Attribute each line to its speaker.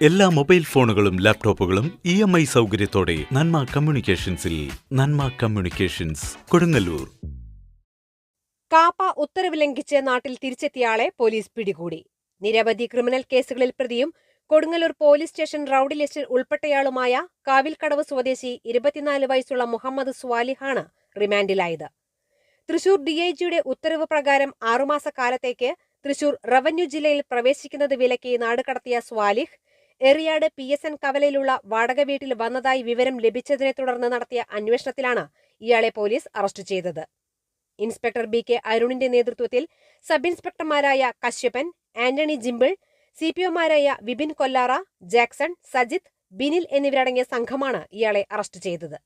Speaker 1: എല്ലാ മൊബൈൽ ഫോണുകളും ലാപ്ടോപ്പുകളും ഇ എം ഐ സൗകര്യത്തോടെ നന്മ കമ്മ്യൂണിക്കേഷൻസിൽ നന്മ കമ്മ്യൂണിക്കേഷൻസ് കൊടുങ്ങല്ലൂർ.
Speaker 2: കാപ്പ ഉത്തരവ് ലംഘിച്ച് നാട്ടിൽ തിരിച്ചെത്തിയയാളെ പോലീസ് പിടികൂടി. നിരവധി ക്രിമിനൽ കേസുകളിൽ പ്രതിയും കൊടുങ്ങല്ലൂർ പോലീസ് സ്റ്റേഷൻ റൌഡി ലിസ്റ്റിൽ ഉൾപ്പെട്ടയാളുമായ കാവിൽക്കടവ് സ്വദേശി ഇരുപത്തിനാല് വയസ്സുള്ള മുഹമ്മദ് സ്വാലിഹാണ് റിമാൻഡിലായത്. തൃശൂർ ഡിഐജിയുടെ ഉത്തരവ് പ്രകാരം ആറുമാസ കാലത്തേക്ക് തൃശൂർ റവന്യൂ ജില്ലയിൽ പ്രവേശിക്കുന്നത് വിലക്കി നാടുകടത്തിയ Swalih Eriyad P S N കവലയിലുള്ള വാടക വീട്ടിൽ വന്നതായി വിവരം ലഭിച്ചതിനെ തുടർന്ന് നടത്തിയ അന്വേഷണത്തിലാണ് ഇയാളെ പോലീസ് അറസ്റ്റ് ചെയ്തത്. ഇൻസ്പെക്ടർ ബി കെ അരുണിന്റെ നേതൃത്വത്തിൽ സബ് ഇൻസ്പെക്ടർമാരായ കശ്യപൻ ആന്റണി ജിമ്പിൾ സി പി ഒമാരായ വിപിൻ കൊല്ലാറ ജാക്സൺ സജിത് ബിനിൽ എന്നിവരടങ്ങിയ സംഘമാണ് ഇയാളെ അറസ്റ്റ് ചെയ്തത്.